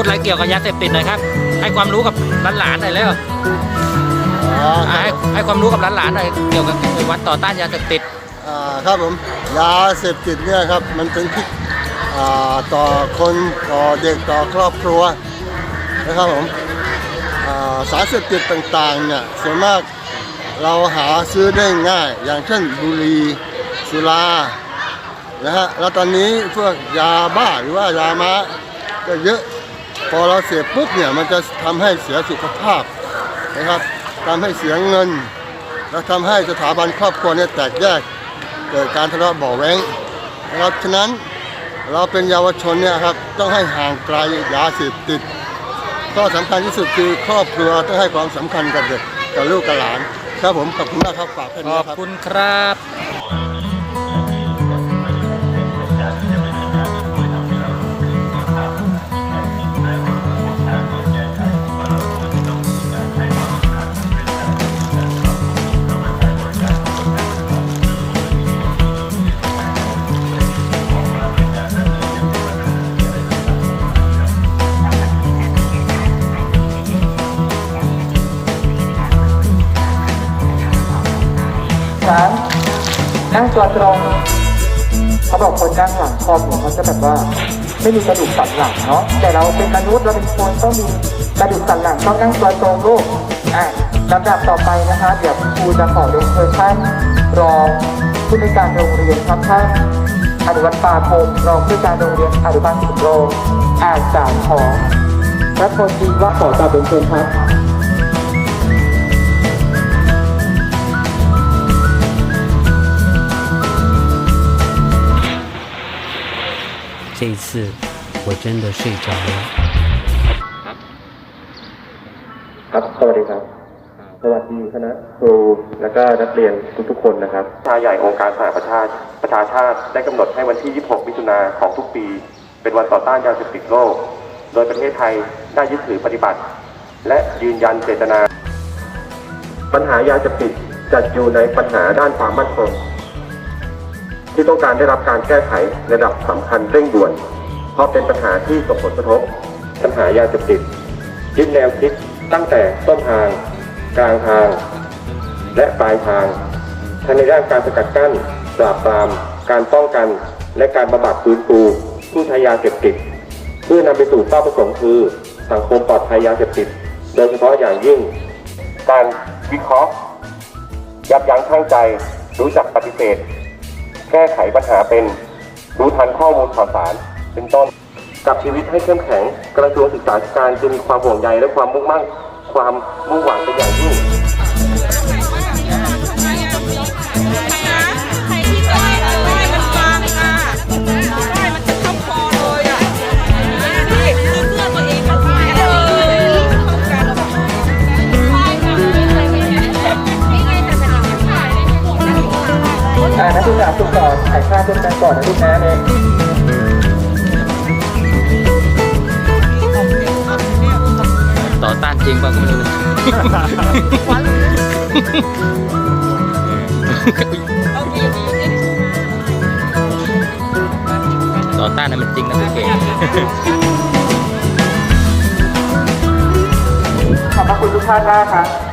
ดอะไรเกี่ยวกับยาเสพติดหน่อยครับ ให้ความรู้กับหลานๆหน่อยแล้วอ๋อคอ่ารับให้ให้ความรู้กับหลานๆหน่อยเกี่ยวกับวันต่อต้านยาเสพติดอ่าครับผมยาเสพติดเนี่ยครับมันเป็นพิษอ่าต่อคนต่อเด็กต่อครอบครัวนะครับผมอ่าสารเสพติดต่างๆเนี่ยส่วนมากเราหาซื้อได้ง่าย อย่างเช่นบุหรี่สุรานะฮะแล้วตอนนี้พวกยาบ้าหรือว่ายาม้าก็เยอะ พอเราเสพปุ๊บเนี่ยมันจะทำให้เสียสุขภาพนะครับทำให้เสียเงิน และทำให้สถาบันครอบครัวเนี่ยแตกแยกเกิดการทะเลาะเบาะแว้งนะครับฉะนั้นเราเป็นเยาวชนเนี่ยครับต้องให้ห่างไกลยาเสพติดก็สำคัญที่สุดคือครอบครัวต้องให้ความสำคัญกับเด็กกับลูกกับหลานครับผมขอบคุณมากครับฝากแค่นี้อบครับคุณครับามนั่งตัวตรงเขาบอกคนนั่งหลังคอมเนี่ยเขาจะแบบว่า ไม่มีกระดูกสันหลังเนาะแต่เราเป็นมนุษย์เราเป็นคนต้องมีกระดูกสันหลังต้องนั่งตัวตรงลูกอะลำดับต่อไปนะคะเดี๋ยวครูจะขอเรียนเชิญท่านรองผู้ในการโรงเรียนครับท่านอนุวัฒน์ปาพรมรองผู้ในการโรงเรียนอนุบาลสุโรอาจากของรัฐมนตรีว่าขอกราเรียนเชิญครับ 这一次我真的睡着了。ครับสวัสดีครับสวัสดีคณะครูและก็นักเรียนทุกทุกคนนะครับชาใหญ่องค์การสหประชาประชาชาติได้กำหนดให้วันที่ 26 มิถุนาของทุกปี เป็นวันต่อต้านยาเสพติดโลก โดยประเทศไทยได้ยึดถือปฏิบัติ และยืนยันเจตนา ปัญหายาเสพติดจัดอยู่ในปัญหาด้านความมั่นคง ที่ต้องการได้รับการแก้ไขระดับสำคัญเร่งด่วน เพราะเป็นปัญหาที่ส่งผลกระทบ ปัญหายาเสพติดยึดแนวคิดตั้งแต่ต้นทาง กลางทาง และปลายทางทั้งในด้านการสกัดกั้นปราบปราม การป้องกัน และการบำบัดฟื้นฟูผู้ใช้ยาเสพติดเพื่อนำไปสู่เป้าประสงค์คือ สังคมปลอดภัยยาเสพติด โดยเฉพาะอย่างยิ่ง การวิเคราะห์ยับยั้งชั่งใจรู้จักปฏิเสธ แก้ไขปัญหาเป็น รู้ทันข้อมูลข่าวสาร เป็นต้น กับชีวิตให้เข้มแข็ง กระทรวงศึกษาธิการจะมีความห่วงใยและความมุ่งมั่น ความมุ่งหวังเป็นอย่างยิ่ง กัก่อนนะลูกนะเองต่อต้านจริงเปล่าก็ไม่รู้นะต่อต้านนั้นมันจริงนะพี่เก๋ขอบพระคุณทุกท่านมากครับ